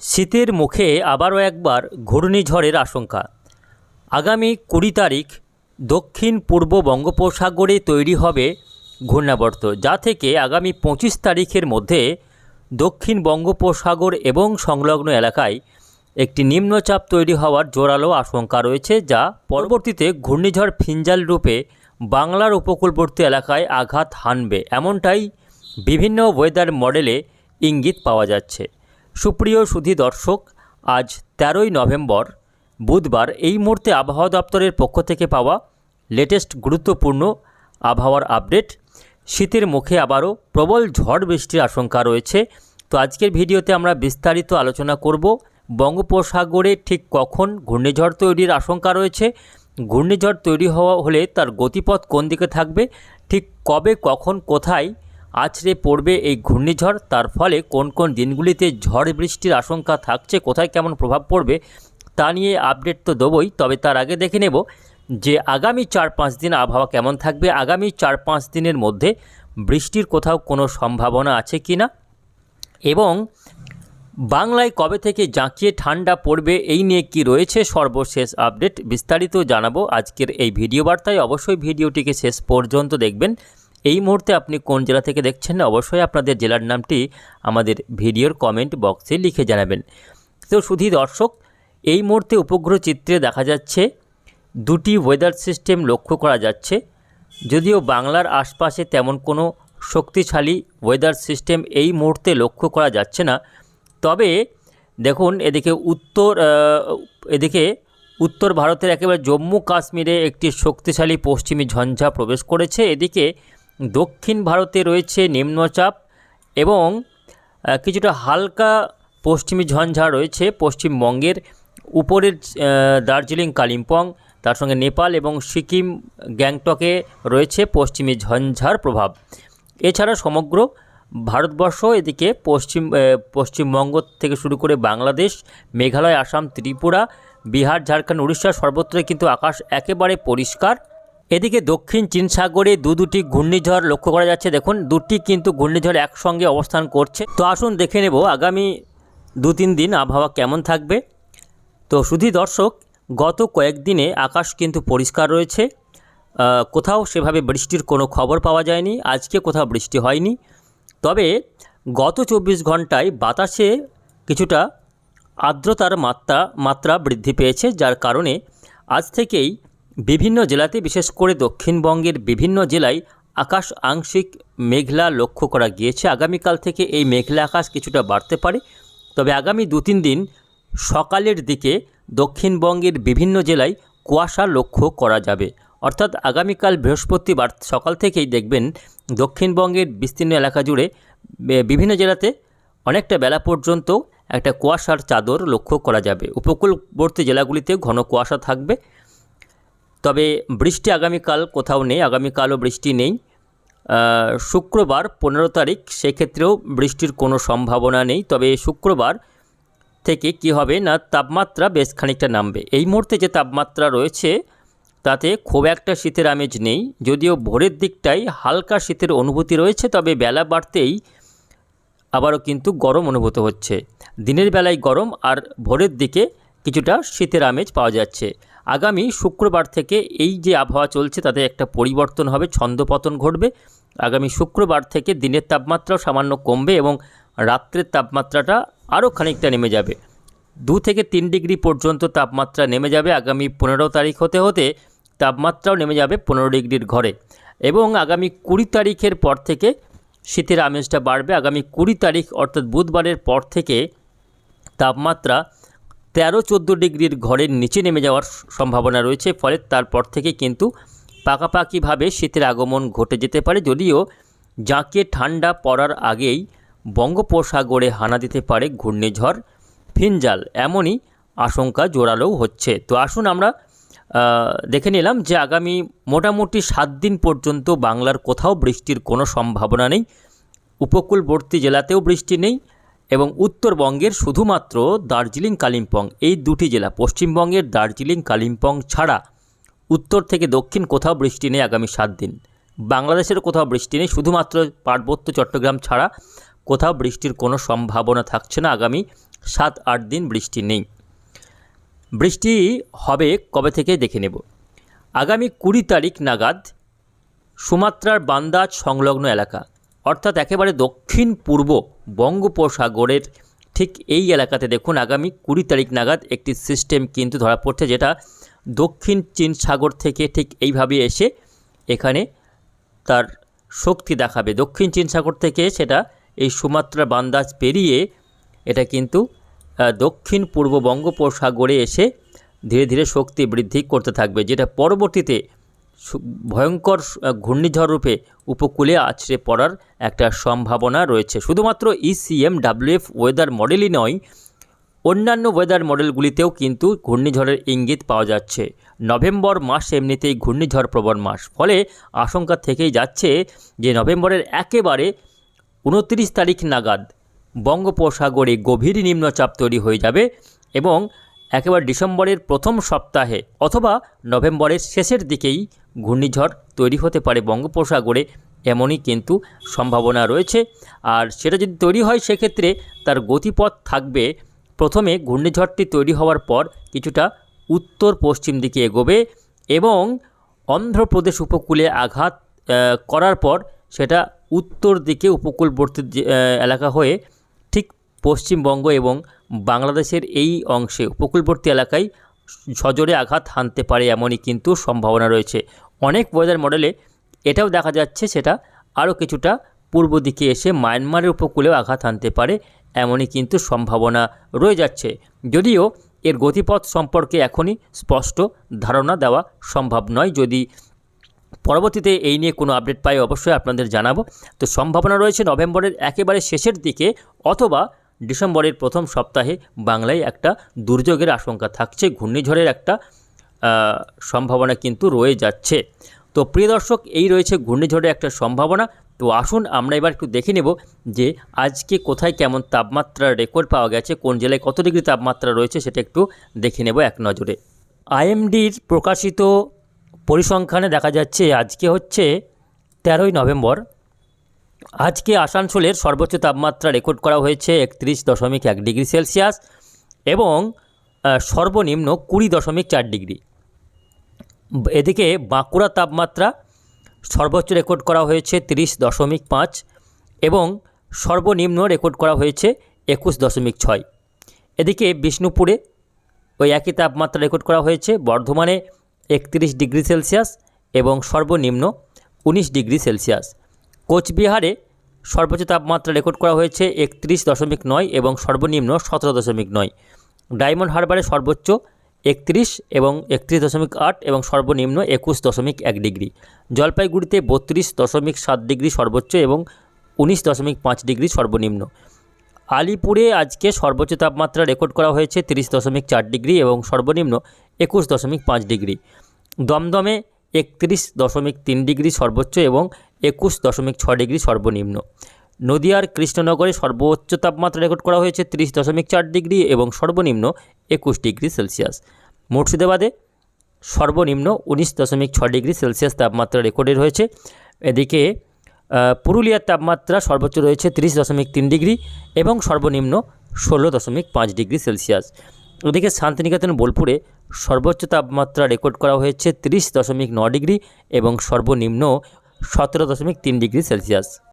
শীতের মুখে আবারও একবার ঘূর্ণিঝড়ের আশঙ্কা। আগামী কুড়ি তারিখ দক্ষিণ পূর্ব বঙ্গোপসাগরে তৈরি হবে ঘূর্ণাবর্ত, যা থেকে আগামী পঁচিশ তারিখের মধ্যে দক্ষিণ বঙ্গোপসাগর এবং সংলগ্ন এলাকায় একটি নিম্নচাপ তৈরি হওয়ার জোরালো আশঙ্কা রয়েছে, যা পরবর্তীতে ঘূর্ণিঝড় ফিঞ্জাল রূপে বাংলার উপকূলবর্তী এলাকায় আঘাত হানবে। এমনটাই বিভিন্ন ওয়েদার মডেলে ইঙ্গিত পাওয়া যাচ্ছে। সুপ্রিয় সুধী দর্শক, আজ তেরোই নভেম্বর, বুধবার এই মুহূর্তে আবহাওয়া দপ্তরের পক্ষ থেকে পাওয়া লেটেস্ট গুরুত্বপূর্ণ আবহাওয়ার আপডেট। শীতের মুখে আবারও প্রবল ঝড় বৃষ্টির আশঙ্কা রয়েছে। তো আজকের ভিডিওতে আমরা বিস্তারিত আলোচনা করব, বঙ্গোপসাগরে ঠিক কখন ঘূর্ণিঝড় তৈরির আশঙ্কা রয়েছে, ঘূর্ণিঝড় তৈরি হওয়া হলে তার গতিপথ কোন দিকে থাকবে, ঠিক কবে, কখন, কোথায় আছড়ে পড়বে এই ঘূর্ণিঝড়। তার ফলে কোন কোন দিনগুলিতে ঝড় বৃষ্টির আশঙ্কা থাকছে, কোথায় কেমন প্রভাব পড়বে, তা নিয়ে আপডেট তো দেবই। তবে তার আগে দেখে নেব যে আগামী চার পাঁচ দিন আবহাওয়া কেমন থাকবে। আগামী চার পাঁচ দিনের মধ্যে বৃষ্টির কোথাও কোনো সম্ভাবনা আছে কি না? এবং বাংলায় কবে থেকে জাঁকিয়ে ঠান্ডা পড়বে এই নিয়ে কি রয়েছে সর্বশেষ আপডেট বিস্তারিত জানাব আজকের এই ভিডিও বার্তায়। অবশ্যই ভিডিওটিকে শেষ পর্যন্ত দেখবেন। এই মুহূর্তে আপনি কোন জেলা থেকে দেখছেন না, অবশ্যই আপনাদের জেলার নামটি আমাদের ভিডিওর কমেন্ট বক্সে লিখে জানাবেন। তো শুধু দর্শক, এই মুহূর্তে উপগ্রহ চিত্রে দেখা যাচ্ছে দুটি ওয়েদার সিস্টেম লক্ষ্য করা যাচ্ছে। যদিও বাংলার আশপাশে তেমন কোনো শক্তিশালী ওয়েদার সিস্টেম এই মুহূর্তে লক্ষ্য করা যাচ্ছে না। তবে দেখুন, এদিকে উত্তর এদিকে উত্তর ভারতের একেবারে জম্মু কাশ্মীরে একটি শক্তিশালী পশ্চিমী ঝঞ্ঝা প্রবেশ করেছে। এদিকে দক্ষিণ ভারতে রয়েছে নিম্নচাপ এবং কিছুটা হালকা পশ্চিমী ঝঞ্ঝা রয়েছে পশ্চিমবঙ্গের। উপরের দার্জিলিং, কালিম্পং, তার সঙ্গে নেপাল এবং সিকিম, গ্যাংটকে রয়েছে পশ্চিমী ঝঞ্ঝার প্রভাব। এছাড়া সমগ্র ভারতবর্ষ এদিকে পশ্চিম পশ্চিমবঙ্গ থেকে শুরু করে বাংলাদেশ, মেঘালয়, আসাম, ত্রিপুরা, বিহার, ঝাড়খণ্ড, উড়িষ্যা সর্বত্রই কিন্তু আকাশ একেবারে পরিষ্কার। এদিকে দক্ষিণ চীন সাগরে দু দুটি ঘূর্ণিঝড় লক্ষ্য করা যাচ্ছে। দেখুন, দুটি কিন্তু ঘূর্ণিঝড় একসঙ্গে অবস্থান করছে। তো আসুন দেখে নেব আগামী দু তিন দিন আবহাওয়া কেমন থাকবে। তো শুধু দর্শক, গত কয়েকদিনে আকাশ কিন্তু পরিষ্কার রয়েছে। কোথাও সেভাবে বৃষ্টির কোনো খবর পাওয়া যায়নি। আজকে কোথাও বৃষ্টি হয়নি। তবে গত চব্বিশ ঘন্টায় বাতাসে কিছুটা আর্দ্রতার মাত্রা মাত্রা বৃদ্ধি পেয়েছে। যার কারণে আজ থেকেই বিভিন্ন জেলাতে, বিশেষ করে দক্ষিণবঙ্গের বিভিন্ন জেলায় আকাশ আংশিক মেঘলা লক্ষ্য করা গিয়েছে। আগামীকাল থেকে এই মেঘলা আকাশ কিছুটা বাড়তে পারে। তবে আগামী দু তিন দিন সকালের দিকে দক্ষিণবঙ্গের বিভিন্ন জেলায় কুয়াশা লক্ষ্য করা যাবে। অর্থাৎ আগামীকাল বৃহস্পতিবার সকাল থেকেই দেখবেন দক্ষিণবঙ্গের বিস্তীর্ণ এলাকা জুড়ে বিভিন্ন জেলাতে অনেকটা বেলা পর্যন্ত একটা কুয়াশার চাদর লক্ষ্য করা যাবে। উপকূলবর্তী জেলাগুলিতে ঘন কুয়াশা থাকবে। তবে বৃষ্টি আগামীকাল কোথাও নেই, আগামীকালও বৃষ্টি নেই। শুক্রবার পনেরো তারিখ, সেক্ষেত্রেও বৃষ্টির কোনো সম্ভাবনা নেই। তবে শুক্রবার থেকে কি হবে না, তাপমাত্রা বেশ খানিকটা নামবে। এই মুহূর্তে যে তাপমাত্রা রয়েছে, তাতে খুব একটা শীতের আমেজ নেই। যদিও ভোরের দিকটাই হালকা শীতের অনুভূতি রয়েছে, তবে বেলা বাড়তেই আবারও কিন্তু গরম অনুভূত হচ্ছে। দিনের বেলায় গরম আর ভোরের দিকে কিছুটা শীতের আমেজ পাওয়া যাচ্ছে। আগামী শুক্রবার থেকে এই যে আবহাওয়া চলছে, তাতে একটা পরিবর্তন হবে, ছন্দপতন ঘটবে। আগামী শুক্রবার থেকে দিনের তাপমাত্রাও সামান্য কমবে এবং রাত্রের তাপমাত্রাটা আরও খানিকটা নেমে যাবে। দু থেকে তিন ডিগ্রি পর্যন্ত তাপমাত্রা নেমে যাবে আগামী পনেরো তারিখ হতে হতে, তাপমাত্রাও নেমে যাবে পনেরো ডিগ্রির ঘরে। এবং আগামী কুড়ি তারিখের পর থেকে শীতের আমেজটা বাড়বে। আগামী কুড়ি তারিখ অর্থাৎ বুধবারের পর থেকে তাপমাত্রা তেরো চোদ্দ ডিগ্রির ঘরের নিচে নেমে যাওয়ার সম্ভাবনা রয়েছে, ফলে তারপর থেকে কিন্তু পাকাপাকিভাবে শীতের আগমন ঘটে যেতে পারে, যদিও জাঁকিয়ে ঠান্ডা পড়ার আগেই বঙ্গোপসাগরে হানা দিতে পারে ঘূর্ণিঝড় ফিনজাল, এমনই আশঙ্কা জোরালোও হচ্ছে। তো আসুন আমরা দেখে নিলাম যে আগামী মোটামুটি সাত দিন পর্যন্ত বাংলার কোথাও বৃষ্টির কোনো সম্ভাবনা নেই। উপকূলবর্তী জেলাতেও বৃষ্টি নেই এবং উত্তরবঙ্গের শুধুমাত্র দার্জিলিং কালিম্পং। এই দুটি জেলা পশ্চিমবঙ্গের দার্জিলিং কালিম্পং ছাড়া উত্তর থেকে দক্ষিণ কোথাও বৃষ্টি নেই আগামী সাত দিন। বাংলাদেশের কোথাও বৃষ্টি নেই, শুধুমাত্র পার্বত্য চট্টগ্রাম ছাড়া কোথাও বৃষ্টির কোনো সম্ভাবনা থাকছে না আগামী সাত আট দিন বৃষ্টি নেই। বৃষ্টি হবে কবে থেকে দেখে নেব। আগামী কুড়ি তারিখ নাগাদ সুমাত্রার বান্দাজ সংলগ্ন এলাকা। অর্থাৎ একেবারে দক্ষিণ পূর্ব বঙ্গোপসাগরের ঠিক এই এলাকাতে দেখুন আগামী কুড়ি তারিখ নাগাদ একটি সিস্টেম কিন্তু ধরা পড়ছে যেটা দক্ষিণ চীন সাগর থেকে ঠিক এইভাবে এসে এখানে তার শক্তি দেখাবে। দক্ষিণ চীন সাগর থেকে সেটা এই সুমাত্রা বান্দাজ পেরিয়ে এটা কিন্তু দক্ষিণ পূর্ব বঙ্গোপসাগরে এসে ধীরে ধীরে শক্তি বৃদ্ধি করতে থাকবে। যেটা পরবর্তীতে ভয়ঙ্কর ঘূর্ণিঝড় রূপে উপকূলে আছড়ে পড়ার একটা সম্ভাবনা রয়েছে। শুধুমাত্র ইসিএম ডাব্লিউএফ ওয়েদার মডেলই নয়, অন্যান্য ওয়েদার মডেলগুলিতেও কিন্তু ঘূর্ণিঝড়ের ইঙ্গিত পাওয়া যাচ্ছে। নভেম্বর মাস এমনিতেই ঘূর্ণিঝড় প্রবণ মাস। ফলে আশঙ্কা থেকেই যাচ্ছে যে নভেম্বরের একেবারে উনত্রিশ তারিখ নাগাদ বঙ্গোপসাগরে গভীর নিম্নচাপ তৈরি হয়ে যাবে এবং একেবারে ডিসেম্বরের প্রথম সপ্তাহে অথবা নভেম্বরের শেষের দিকেই ঘূর্ণিঝড় তৈরি হতে পারে বঙ্গোপসাগরে, এমনই কিন্তু সম্ভাবনা রয়েছে। আর সেটা যদি তৈরি হয়, সেক্ষেত্রে তার গতিপথ থাকবে। প্রথমে ঘূর্ণিঝড়টি তৈরি হওয়ার পর কিছুটা উত্তর পশ্চিম দিকে এগোবে এবং অন্ধ্রপ্রদেশ উপকূলে আঘাত করার পর সেটা উত্তর দিকে উপকূলবর্তী এলাকা হয়ে ঠিক পশ্চিমবঙ্গ এবং বাংলাদেশের এই অংশে, উপকূলবর্তী এলাকায় সজোরে আঘাত হানতে পারে এমনই কিন্তু সম্ভাবনা রয়েছে। অনেক ওয়েদার মডেলে এটাও দেখা যাচ্ছে সেটা আরও কিছুটা পূর্ব দিকে এসে মায়ানমারের উপকূলেও আঘাত হানতে পারে এমনই কিন্তু সম্ভাবনা রয়ে যাচ্ছে। যদিও এর গতিপথ সম্পর্কে এখনই স্পষ্ট ধারণা দেওয়া সম্ভব নয়। যদি পরবর্তীতে এই নিয়ে কোনো আপডেট পাই অবশ্যই আপনাদের জানাব। তো সম্ভাবনা রয়েছে নভেম্বরের একেবারে শেষের দিকে অথবা ডিসেম্বরের প্রথম সপ্তাহে বাংলায় একটা দুর্যোগের আশঙ্কা থাকছে, ঘূর্ণিঝড়ের একটা সম্ভাবনা কিন্তু রয়ে যাচ্ছে। তো প্রিয় দর্শক, এই রয়েছে ঘূর্ণিঝড়ের একটা সম্ভাবনা। তো আসুন আমরা এবার একটু দেখে নেব যে আজকে কোথায় কেমন তাপমাত্রার রেকর্ড পাওয়া গেছে, কোন জেলায় কত ডিগ্রি তাপমাত্রা রয়েছে সেটা একটু দেখে নেব এক নজরে। আইএমডির প্রকাশিত পরিসংখ্যানে দেখা যাচ্ছে আজকে হচ্ছে তেরোই নভেম্বর আজকে আসানসোলের সর্বোচ্চ তাপমাত্রা রেকর্ড করা হয়েছে একত্রিশ দশমিক এক ডিগ্রি সেলসিয়াস এবং সর্বনিম্ন কুড়ি দশমিক চার ডিগ্রি। এদিকে বাঁকুড়া তাপমাত্রা সর্বোচ্চ রেকর্ড করা হয়েছে তিরিশ দশমিক পাঁচ এবং সর্বনিম্ন রেকর্ড করা হয়েছে একুশ দশমিক ছয়। এদিকে বিষ্ণুপুরে ওই একই তাপমাত্রা রেকর্ড করা হয়েছে, বর্ধমানে একত্রিশ ডিগ্রি সেলসিয়াস এবং সর্বনিম্ন উনিশ ডিগ্রি সেলসিয়াস। কোচবিহারে সর্বোচ্চ তাপমাত্রা রেকর্ড করা হয়েছে একত্রিশ দশমিক নয় এবং সর্বনিম্ন সতেরো দশমিক নয়। ডায়মন্ড হারবারে সর্বোচ্চ একত্রিশ এবং একত্রিশ দশমিক আট এবং সর্বনিম্ন একুশ দশমিক এক ডিগ্রি। জলপাইগুড়িতে বত্রিশ দশমিক সাত ডিগ্রি সর্বোচ্চ এবং উনিশ দশমিক পাঁচ ডিগ্রি সর্বনিম্ন। আলিপুরে আজকে সর্বোচ্চ তাপমাত্রা রেকর্ড করা হয়েছে তিরিশ দশমিক চার ডিগ্রি এবং সর্বনিম্ন একুশ দশমিক পাঁচ ডিগ্রি। দমদমে একত্রিশ দশমিক তিন ডিগ্রি সর্বোচ্চ এবং একুশ দশমিক ছ ডিগ্রি সর্বনিম্ন। নদিয়ার কৃষ্ণনগরে সর্বোচ্চ তাপমাত্রা রেকর্ড করা হয়েছে ত্রিশ দশমিক চার ডিগ্রি এবং সর্বনিম্ন একুশ ডিগ্রি সেলসিয়াস। মুর্শিদাবাদে সর্বনিম্ন উনিশ দশমিক ছ ডিগ্রি সেলসিয়াস তাপমাত্রা রেকর্ডের হয়েছে। এদিকে পুরুলিয়ার তাপমাত্রা সর্বোচ্চ রয়েছে তিরিশ দশমিক তিন ডিগ্রি এবং সর্বনিম্ন ষোলো দশমিক পাঁচ ডিগ্রি সেলসিয়াস। ওদিকে শান্তিনিকেতন বোলপুরে সর্বোচ্চ তাপমাত্রা রেকর্ড করা হয়েছে তিরিশ দশমিক ন ডিগ্রি এবং সর্বনিম্ন সতেরো দশমিক তিন ডিগ্রি সেলসিয়াস।